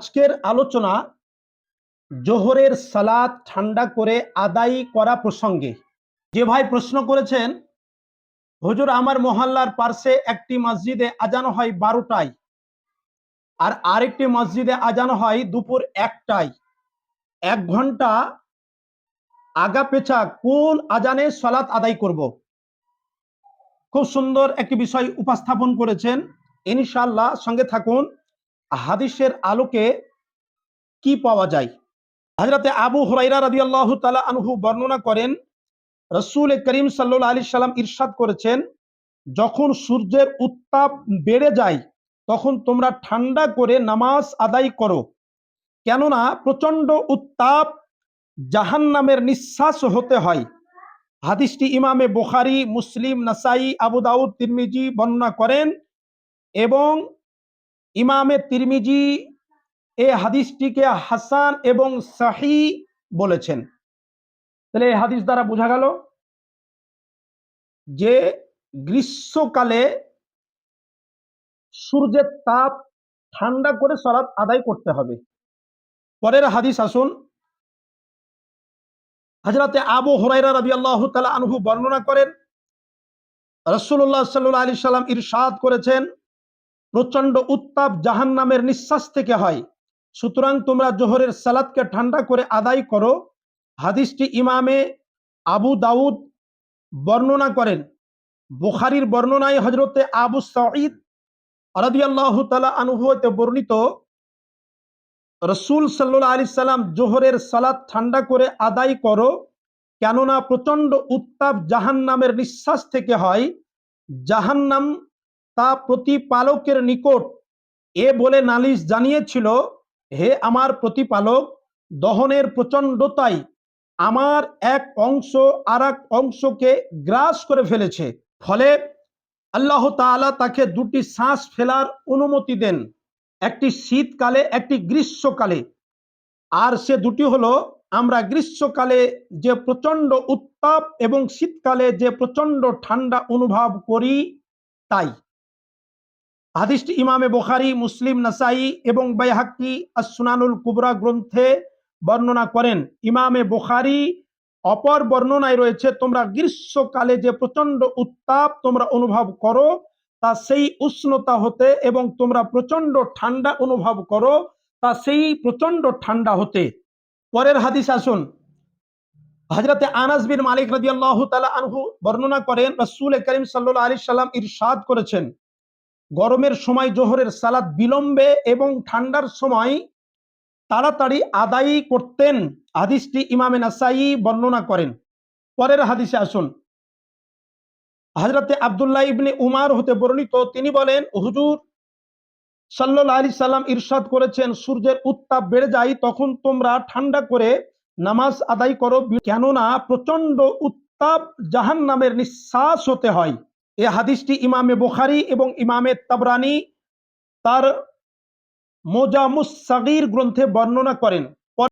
আজকের আলোচনা জোহরের সালাদ ঠান্ডা করে আদায় করা প্রসঙ্গে। যে ভাই প্রশ্ন করেছেন, হুজুর, আমার মহল্লার পার্শ্বে একটি মসজিদে আজানো হয় বারোটায় আর আরেকটি মসজিদে আজানো হয় দুপুর একটায়। এক ঘণ্টা আগা পেছা কোন আজানে সালাত আদায় করব? খুব সুন্দর একটি বিষয় উপস্থাপন করেছেন। ইনশাল্লাহ সঙ্গে থাকুন। হাদিসের আলোকে কি পাওয়া যায়? হজরতে আবু হুরাইরা রাদি আল্লাহ তালা আনহু বর্ণনা করেন, রসুল করিম সাল্লা আলি সাল্লাম ইরশাদ করেছেন, যখন সূর্যের উত্তাপ বেড়ে যায়, তখন তোমরা ঠান্ডা করে নামাজ আদায় করো। কেননা প্রচণ্ড উত্তাপ জাহান নামের নিঃশ্বাস হতে হয়। হাদিসটি ইমামে বুখারি, মুসলিম, নাসাই, আবু দাউদ, তিরমিজি বর্ণনা করেন এবং ইমামে তিরমিজি এ হাদিসটিকে হাসান এবং সাহি বলেছেন। তাহলে এই হাদিস দ্বারা বোঝা গেল যে গ্রীষ্মকালে সূর্যের তাপ ঠান্ডা করে সলাৎ আদায় করতে হবে। পরের হাদিস আসুন। হাজরাতে আবু হরাইরা রবি আল্লাহ তালা আনহু বর্ণনা করেন। রসুল্লাহ সাল্লাহ আলি সাল্লাম ইরশাদ করেছেন প্রচণ্ড উত্তাপ জাহান নামের নিঃশ্বাস থেকে হয়। সুতরাং তোমরা জোহরের সালাদকে ঠান্ডা করে আদায় করো। হাদিসটি ইমামে আবু দাউদ বর্ণনা করেন। বুখারির বর্ণনায় হজরতে আবু সঈদ আরদিয়াল্লাহ তালা আনুভূতে বর্ণিত, রসুল সাল্লাহ আলি সাল্লাম জোহরের সালাদ ঠান্ডা করে আদায় করো, কেননা প্রচণ্ড উত্তাপ জাহান নামের নিঃশ্বাস থেকে হয়। জাহান্নাম তা প্রতিপালকের নিকট। এ বলে নালিশ জানিয়েছিল, হে আমার প্রতিপালক, দহনের প্রচণ্ডতাই আমার এক অংশ আর এক অংশকে গ্রাস করে ফেলেছে। ফলে আল্লাহ তাআলা তাকে দুটি শ্বাস ফেলার অনুমতি দেন, একটি শীতকালে, একটি গ্রীষ্মকালে। আর সে দুটি হলো, আমরা গ্রীষ্মকালে যে প্রচণ্ড উত্তাপ এবং শীতকালে যে প্রচণ্ড ঠান্ডা অনুভব করি, তাই। হাদিসটি ইমামে বোখারি, মুসলিম, নাসাই এবং বাইহাক্কি আসুনানুল কুবরা গ্রন্থে বর্ণনা করেন। ইমামে বোখারি অপর বর্ণনায় রয়েছে, তোমরা গ্রীষ্মকালে যে প্রচণ্ড উত্তাপ তোমরা অনুভব করো, তা সেই উষ্ণতা হতে এবং তোমরা প্রচণ্ড ঠান্ডা অনুভব করো, তা সেই প্রচণ্ড ঠান্ডা হতে। পরের হাদিস আসুন। হজরতে আনাস বিন মালিক রাজি আল্লাহ আনহু বর্ণনা করেন, রসুল করিম সাল্লাহ আলি সাল্লাম ইরশাদ করেছেন। গরমের সময় জোহরের সালাদ বিলম্বে এবং ঠান্ডার সময় তাড়াতাড়ি আদায়ী করতেন, হাদিসটি ইমামে নাসাই বর্ণনা করেন। পরের হাদিসে আসুন। হজরতে আবদুল্লাহ ইবনে উমার হতে বর্ণিত, তিনি বলেন, হুজুর সাল্লাহ আলি সাল্লাম ইরশাদ করেছেন, সূর্যের উত্তাপ বেড়ে যায়, তখন তোমরা ঠান্ডা করে নামাজ আদায় করো। কেননা প্রচণ্ড উত্তাপ জাহান নামের নিঃশ্বাস হতে হয়। এ হাদিসটি ইমামে বুখারি এবং ইমামে তাবরানি তার মোজামুস সাগির গ্রন্থে বর্ণনা করেন।